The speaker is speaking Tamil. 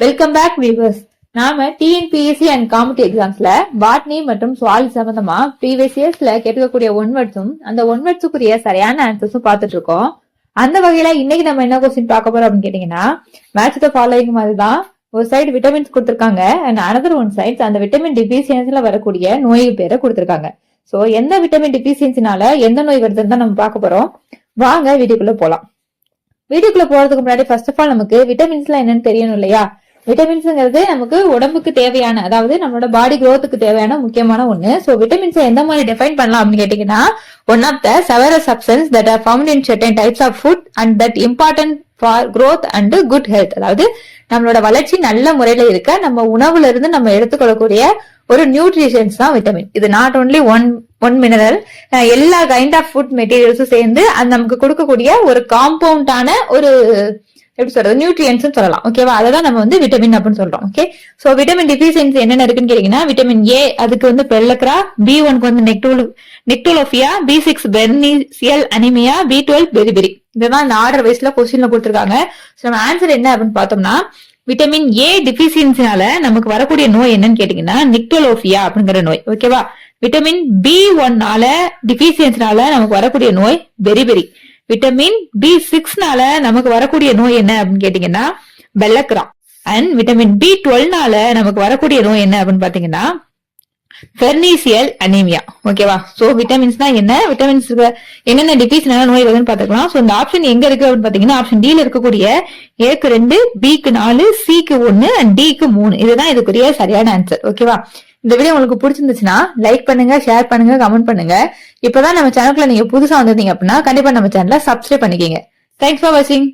வெல்கம் பேக் வியூவர்ஸ் நாம டிஎன்பிஎஸ்சி அண்ட் காம்படி எக்ஸாம்ஸ்ல பாட்னி மற்றும் சுவால் சம்பந்தமா ப்ரீவியஸ் இயர்ஸ்ல கேட்கக்கூடிய ஒன் வேர்ட்ஸும் அந்த ஒன்வர்ட்ஸுக்குரிய சரியான ஆன்சர்ஸும் பார்த்துட்டு இருக்கோம். அந்த வகையில இன்னைக்கு நம்ம என்ன கொஸ்டின் பார்க்க போறோம் அப்படின்னு கேட்டீங்கன்னா மேட்ச் த ஃபாலோயிங் மாதிரி தான் ஒரு சைடு விட்டமின்ஸ் கொடுத்துருக்காங்க அண்ட் அனதர் ஒன் சைட்ஸ் அந்த விட்டமின் டிபிசியன்ஸ்ல வரக்கூடிய நோய் பேரை கொடுத்துருக்காங்க. சோ எந்த விட்டமின் டிஃபிஷியன்சினால எந்த நோய் வருதுன்னு தான் நம்ம பார்க்க போறோம். வாங்க வீடியோக்குள்ள போலாம். வீடியோக்குள்ள போறதுக்கு முன்னாடி ஃபர்ஸ்ட் ஆஃப் ஆல் நமக்கு விட்டமின்ஸ்லாம் என்னன்னு தெரியணும் இல்லையா? விட்டமின்ஸ்ங்கிறது நமக்கு உடம்புக்கு தேவையான அதாவது நம்மளோட பாடி குரோத்துக்கு தேவையான முக்கியமான ஒண்ணு. ஸோ விட்டமின்ஸை எந்த மாதிரி டிஃபைன் பண்ணலாம் அப்படின்னு கேட்டீங்கன்னா one of the several substances that are found in certain types of food and that important for growth and good health அதாவது நம்மளோட வளர்ச்சி நல்ல முறையில இருக்க நம்ம உணவுல இருந்து நம்ம எடுத்துக்கொள்ளக்கூடிய ஒரு நியூட்ரிஷன்ஸ் தான் விட்டமின் இது not only one one mineral எல்லா கைண்ட் ஆஃப் ஃபுட் மெட்டீரியல்ஸும் சேர்ந்து அது நமக்கு கொடுக்கக்கூடிய ஒரு காம்பவுண்டான ஒரு எப்படி சொல்றது? நியூட்ரியன்ஸ் சொல்லலாம். ஓகேவா அதான் நம்ம வந்து விட்டமின் அப்படின்னு சொல்றோம். ஓகே சோ விட்டமின் டிஃபிஷியன்சி என்னென்ன இருக்குன்னு கேட்டீங்கன்னா விட்டமின் ஏ அதுக்கு வந்து பெல்லக்ரா பி ஒனுக்கு வந்து நெக்டோல் nyctalopia B six pernicious anaemia B twelve beriberi இதுதான் இந்த ஆர்டர் வைஸ்ல கொஸ்டின்ல கொடுத்துருக்காங்க. சோ நம்ம ஆன்சர் என்ன அப்படின்னு பார்த்தோம்னா விட்டமின் ஏ டிஃபிஷியன்சினால நமக்கு வரக்கூடிய நோய் என்னன்னு கேட்டீங்கன்னா நிக்டோலோபியா அப்படிங்கிற நோய். ஓகேவா விட்டமின் பி ஒன்னால டிஃபிஷியன்சினால நமக்கு வரக்கூடிய நோய் பெரிபெரி விட்டமின் பி சிக்ஸ்னால நமக்கு வரக்கூடிய நோய் என்ன அப்படின்னு கேட்டீங்கன்னா வெள்ளக்கிரா அண்ட் விட்டமின் பி டுவெல்னால நமக்கு வரக்கூடிய நோய் என்ன அப்படின்னு பாத்தீங்கன்னா பெர்னீசியல் அனீமியா ஓகேவா சோ விட்டமின்ஸ்னா என்ன? விட்டமின்ஸ் என்னென்ன டிஃபீஸ்னால நோய் வருதுன்னு பாத்துக்கலாம். சோ இந்த ஆப்ஷன் எங்க இருக்கு அப்படின்னு பாத்தீங்கன்னா ஆப்ஷன் டில இருக்கக்கூடிய ஏக்கு ரெண்டு பிக்கு நாலு சிக்கு ஒன்னு அண்ட் டிக்கு மூணு. இதுதான் இதுக்குரிய சரியான ஆன்சர் ஓகேவா இந்த வீடியோ உங்களுக்கு பிடிச்சிருந்துச்சுன்னா லைக் பண்ணுங்க ஷேர் பண்ணுங்க கமெண்ட் பண்ணுங்க. இப்பதான் நம்ம சேனலுக்குள்ள நீங்க புதுசா வந்திருந்தீங்க அப்படின்னா கண்டிப்பா நம்ம சேனலை சப்ஸ்கிரைப் பண்ணிக்கங்க. தேங்க்ஸ் ஃபார் வாட்சிங்